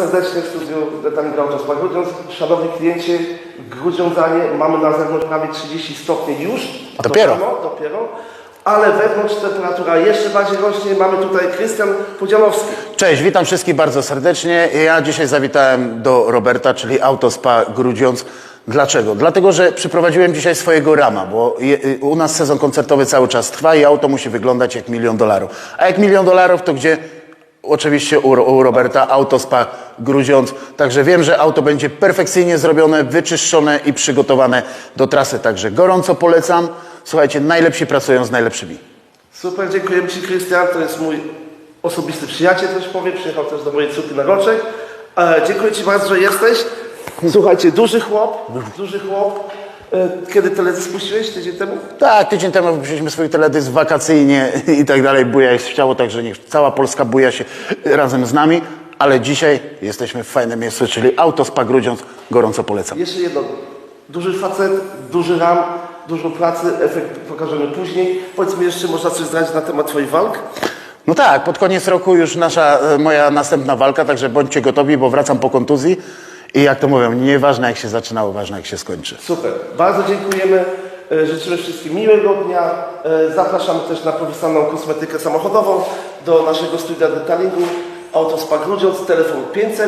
Serdecznie w studiu Detalingu Autospa Grudziądz. Szanowni klienci, Grudziądzanie mamy na zewnątrz prawie 30 stopni już. A to Dopiero. rano, dopiero. Ale wewnątrz temperatura jeszcze bardziej rośnie. Mamy tutaj Krystian Podzianowski. Cześć, witam wszystkich bardzo serdecznie. Ja dzisiaj zawitałem do Roberta, czyli Autospa Grudziądz. Dlaczego? Dlatego, że przyprowadziłem dzisiaj swojego rama, bo je, u nas sezon koncertowy cały czas trwa i auto musi wyglądać jak milion dolarów. A jak milion dolarów, to gdzie? Oczywiście u, u Roberta Autospa Grudziądz. Także wiem, że auto będzie perfekcyjnie zrobione, wyczyszczone i przygotowane do trasy. Także gorąco polecam. Słuchajcie, najlepsi pracują z najlepszymi. Super, dziękujemy Ci Krystian. To jest mój osobisty przyjaciel, też powiem. Przyjechał też do mojej córki na roczek. E, dziękuję Ci bardzo, że jesteś. Słuchajcie, duży chłop, duży chłop. E, kiedy teledysk spuściłeś? Tydzień temu? Tak, tydzień temu wypuściliśmy swój teledysk wakacyjnie i tak dalej. Buja jest chciało, także niech cała Polska buja się razem z nami. Ale dzisiaj jesteśmy w fajnym miejscu, czyli Autospa Grudziądz. Gorąco polecam. Jeszcze jedno. Duży facet, duży ram, dużo pracy, efekt pokażemy później. Powiedz mi jeszcze, można coś zdradzić na temat Twoich walk? No tak, pod koniec roku już nasza, e, moja następna walka, także bądźcie gotowi, bo wracam po kontuzji. I jak to mówią, nieważne jak się zaczynało, ważne jak się skończy. Super. Bardzo dziękujemy. E, Życzymy wszystkim miłego dnia. E, Zapraszamy też na profesjonalną kosmetykę samochodową do naszego studia detalingu Autospa Grudziądz, telefon 500